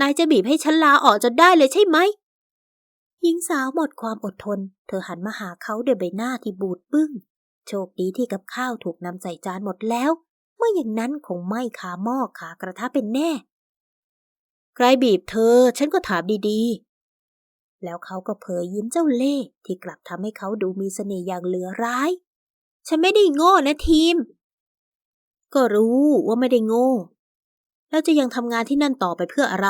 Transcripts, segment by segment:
นายจะบีบให้ฉันลาออกจนได้เลยใช่ไหมหญิงสาวหมดความอดทน เธอหันมาหาเขาด้วยใบหน้าที่บูดบึ้ง โชคดีที่กับข้าวถูกนำใส่จานหมดแล้ว เมื่ออย่างนั้นคงไหม้ขาหม้อขากระทะเป็นแน่ ใครบีบเธอ ฉันก็ถามดีๆ แล้วเขาก็เผยยิ้มเจ้าเล่ห์ที่กลับทำให้เขาดูมีเสน่ห์อย่างเหลือร้าย ฉันไม่ได้โง่นะทีม ก็รู้ว่าไม่ได้โง่ แล้วจะยังทำงานที่นั่นต่อไปเพื่ออะไร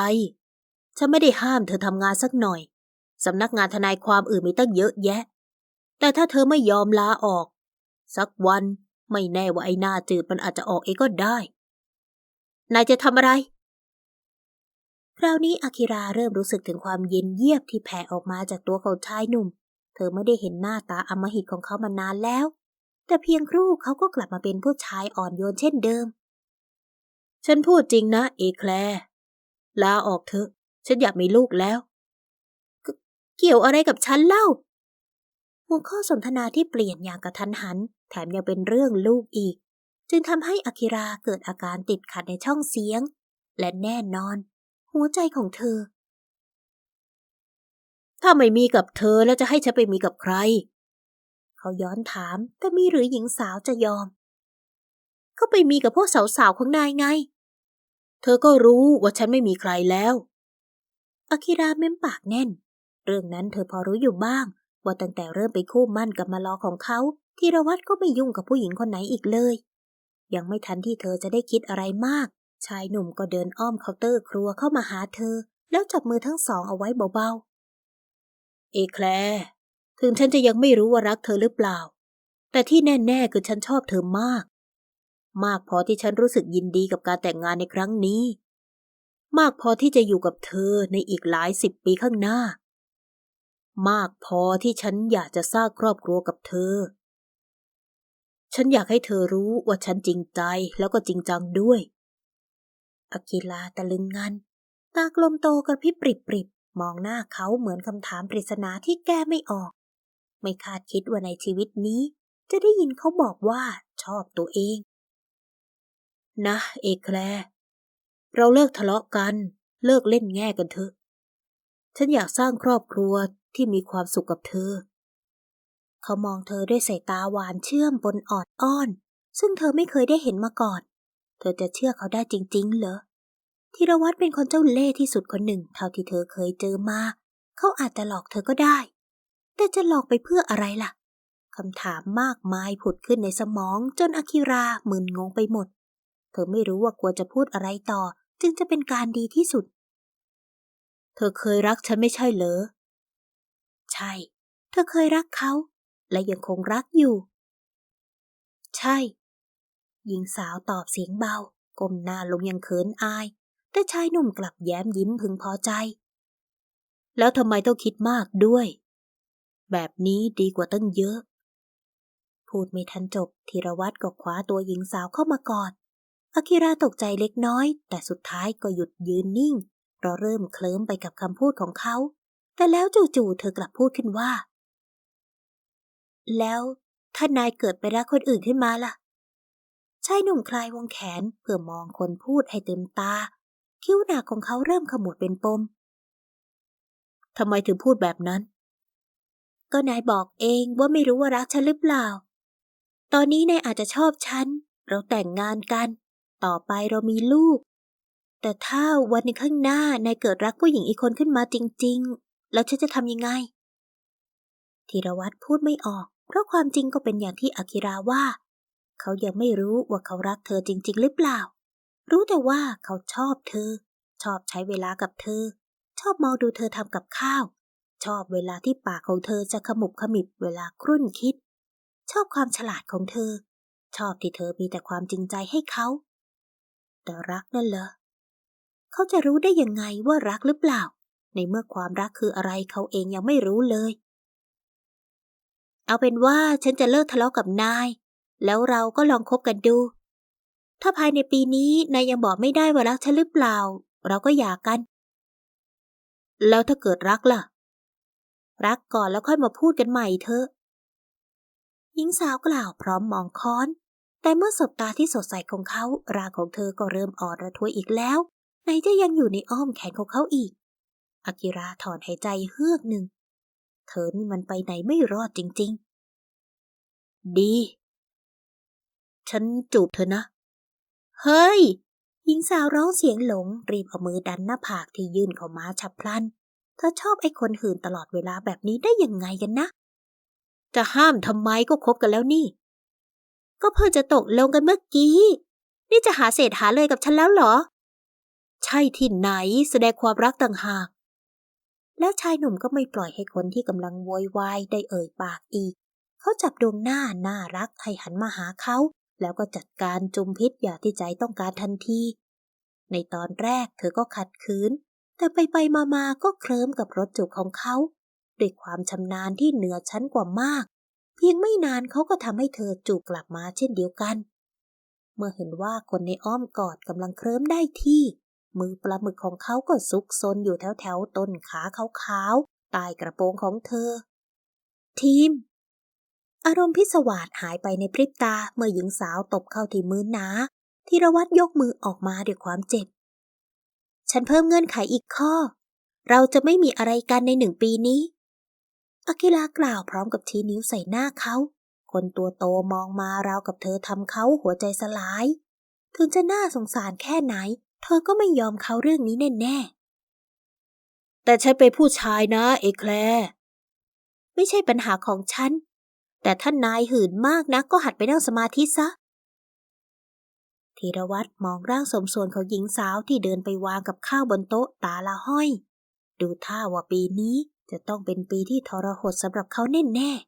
ฉันไม่ได้ห้ามเธอทำงานสักหน่อย สำนักงานทนายความอื่นมีตั้งเยอะแยะ แต่ถ้าเธอไม่ยอมลาออก สักวันไม่แน่ว่าไอ้หน้าจืดมันอาจจะออกเองก็ได้ นายจะทำอะไร คราวนี้อากิราเริ่มรู้สึกถึงความเย็นเยียบที่แผ่ออกมาจากตัวของชายหนุ่ม เธอไม่ได้เห็นหน้าตาอมหิตของเขามานานแล้ว แต่เพียงครู่เขาก็กลับมาเป็นผู้ชายอ่อนโยนเช่นเดิม ฉันพูดจริงนะเอแคลร์ลาออกเถอะ ฉันอยากมีลูกแล้ว เกี่ยวอะไรกับฉันเล่า หัวข้อสนทนาที่เปลี่ยนอย่างกระทันหัน แถมยังเป็นเรื่องลูกอีก จึงทำให้อากิราเกิดอาการติดขัดในช่องเสียง และแน่นอน หัวใจของเธอ ถ้าไม่มีกับเธอแล้วจะให้ฉันไปมีกับใคร เขาย้อนถามแต่มีหรือหญิงสาวจะยอม เขาไปมีกับพวกสาวๆของนายไง เธอก็รู้ว่าฉันไม่มีใครแล้วอากิราเม้มปากแน่น เรื่องนั้นเธอพอรู้อยู่บ้าง ว่าตั้งแต่เริ่มไปคู่มั่นกับมาลอของเขาธีรวัตรก็ไม่ยุ่งกับผู้หญิงคนไหนอีกเลย ยังไม่ทันที่เธอจะได้คิดอะไรมาก ชายหนุ่มก็เดินอ้อมเคาน์เตอร์ครัวเข้ามาหาเธอ แล้วจับมือทั้งสองเอาไว้เบาๆ เอแคลร์ถึงฉันจะยังไม่รู้ว่ารักเธอหรือเปล่า แต่ที่แน่ ๆ คือฉันชอบเธอมาก มากพอที่ฉันรู้สึกยินดีกับการแต่งงานในครั้งนี้ มากพอที่จะอยู่กับเธอในอีกหลายสิบปีข้างหน้า มากพอที่ฉันอยากจะสร้างครอบครัวกับเธอ ฉันอยากให้เธอรู้ว่าฉันจริงใจแล้วก็จริงจังด้วยอากิลาตะลึงงัน ตากลมโตกระพริบปริบปริบมองหน้าเขาเหมือนคำถามปริศนาที่แก้ไม่ออก ไม่คาดคิดว่าในชีวิตนี้ จะได้ยินเขาบอกว่าชอบตัวเอง นะเอกแคลร์เราเลิกทะเลาะกัน เลิกเล่นแง่กันเถอะ ฉันอยากสร้างครอบครัวที่มีความสุขกับเธอ เขามองเธอด้วยสายตาหวานเชื่อมบนออดอ้อน ซึ่งเธอไม่เคยได้เห็นมาก่อน เธอจะเชื่อเขาได้จริง ๆ เหรอธีรวัตรเป็นคนเจ้าเล่ห์ที่สุดคนหนึ่ง เท่าที่เธอเคยเจอมา เขาอาจจะหลอกเธอก็ได้ แต่จะหลอกไปเพื่ออะไรล่ะคำถามมากมายผุดขึ้นในสมองจนอาคิรามึนงงไปหมด ธอไม่รู้ว่าควจะพูดอะไรต่อ จึงจะเป็นการดีที่สุด เธอเคยรักฉันไม่ใช่เหรอ ใช่ เธอเคยรักเขา และยังคงรักอยู่ ใช่ หญิงสาวตอบเสียงเบา ก้มหน้าลงยังเขินอาย แต่ชายหนุ่มกลับแย้มยิ้มพึงพอใจ แล้วทำไมต้องคิดมากด้วย แบบนี้ดีกว่าตั้งเยอะพูดไม่ทันจบธีรวัตรก็คว้าตัวหญิงสาวเข้ามากอด อากิราตกใจเล็กน้อย แต่สุดท้ายก็หยุดยืนนิ่ง เพราะเริ่มเคลิ้มไปกับคำพูดของเขา แต่แล้วจู่ๆเธอกลับพูดขึ้นว่า แล้วถ้านายเกิดไปรักคนอื่นขึ้นมาล่ะชายหนุ่มคลายวงแขนเพื่อมองคนพูดให้เต็มตา คิ้วหนาของเขาเริ่มขมวดเป็นปมทำไมถึงพูดแบบนั้น ก็นายบอกเองว่าไม่รู้ว่ารักฉันหรือเปล่า ตอนนี้นายอาจจะชอบฉัน เราแต่งงานกัน ต่อไปเรามีลูก แต่ถ้าวันในข้างหน้านายเกิดรักผู้หญิงอีกคนขึ้นมาจริง ๆ แล้วฉันจะทำยังไงธีรวัตรพูดไม่ออก เพราะความจริงก็เป็นอย่างที่อากิราว่า เขายังไม่รู้ว่าเขารักเธอจริง ๆ หรือเปล่า รู้แต่ว่าเขาชอบเธอ ชอบใช้เวลากับเธอ ชอบมองดูเธอทำกับข้าว ชอบเวลาที่ปากของเธอจะขมุบขมิบเวลาครุ่นคิด ชอบความฉลาดของเธอ ชอบที่เธอมีแต่ความจริงใจให้เขา แต่รักนั่นเหรอ เขาจะรู้ได้ยังไงว่ารักหรือเปล่า ในเมื่อความรักคืออะไรเขาเองยังไม่รู้เลย เอาเป็นว่าฉันจะเลิกทะเลาะกับนาย แล้วเราก็ลองคบกันดู ถ้าภายในปีนี้นายยังบอกไม่ได้ว่ารักฉันหรือเปล่า เราก็หย่ากัน แล้วถ้าเกิดรักล่ะ รักก่อนแล้วค่อยมาพูดกันใหม่เถอะหญิงสาวกล่าวพร้อมมองค้อน แต่เมื่อสบตาที่สดใสของเขาร่างของเธอก็เริ่มอ่อนระทวยอีกแล้วไหนจะยังอยู่ในอ้อมแขนของเขาอีก อากิระถอนหายใจเฮือกหนึ่ง เธอนี่มันไปไหนไม่รอดจริง ๆ ดี ฉันจูบเธอนะ เฮ้ย หญิงสาวร้องเสียงหลง รีบเอามือดันหน้าผากที่ยื่นเข้ามาฉับพลัน เธอชอบไอ้คนหื่นตลอดเวลาแบบนี้ได้ยังไงกันนะ จะห้ามทำไมก็คบกันแล้วนี่ ก็เพิ่งจะตกลงกันเมื่อกี้ นี่จะหาเศษหาเลยกับฉันแล้วเหรอ ใช่ที่ไหนแสดงความรักต่างหาก แล้วชายหนุ่มก็ไม่ปล่อยให้คนที่กำลังโวยวายได้เอ่ยปากอีก เขาจับดวงหน้าน่ารักให้หันมาหาเขา แล้วก็จัดการจุมพิษอย่างที่ใจต้องการทันที ในตอนแรกเธอก็ขัดขืน แต่ไปไปมามาก็เคลิ้มกับรถจูบของเขาด้วยความชำนาญที่เหนือชั้นกว่ามาก เพียงไม่นานเขาก็ทำให้เธอจูบกลับมาเช่นเดียวกัน เมื่อเห็นว่าคนในอ้อมกอดกำลังเคลิ้มได้ที่ มือปลาหมึกของเขาก็ซุกซนอยู่แถวแถวๆต้นขาขาวๆใต้กระโปรงของเธอ ทีม อารมณ์พิศวาสหายไปในพริบตาเมื่อหญิงสาวตบเข้าที่มือหนาธีรวัตรยกมือออกมาด้วยความเจ็บ ฉันเพิ่มเงื่อนไขอีกข้อ เราจะไม่มีอะไรกันในหนึ่งปีนี้ อากิลากล่าวพร้อมกับชี้นิ้วใส่หน้าเขา คนตัวโตมองมาราวกับเธอทำเขาหัวใจสลาย ถึงจะน่าสงสารแค่ไหน เธอก็ไม่ยอมเขาเรื่องนี้แน่ๆ แต่ฉันเป็นผู้ชายนะ เอแคลร์ไม่ใช่ปัญหาของฉัน แต่ท่านนายหื่นมากนะก็หัดไปนั่งสมาธิซะธีรวัตรมองร่างสมส่วนของหญิงสาวที่เดินไปวางกับข้าวบนโต๊ะตาละห้อย ดูท่าว่าปีนี้ จะต้องเป็นปีที่ทรหดสำหรับเขาแน่ๆ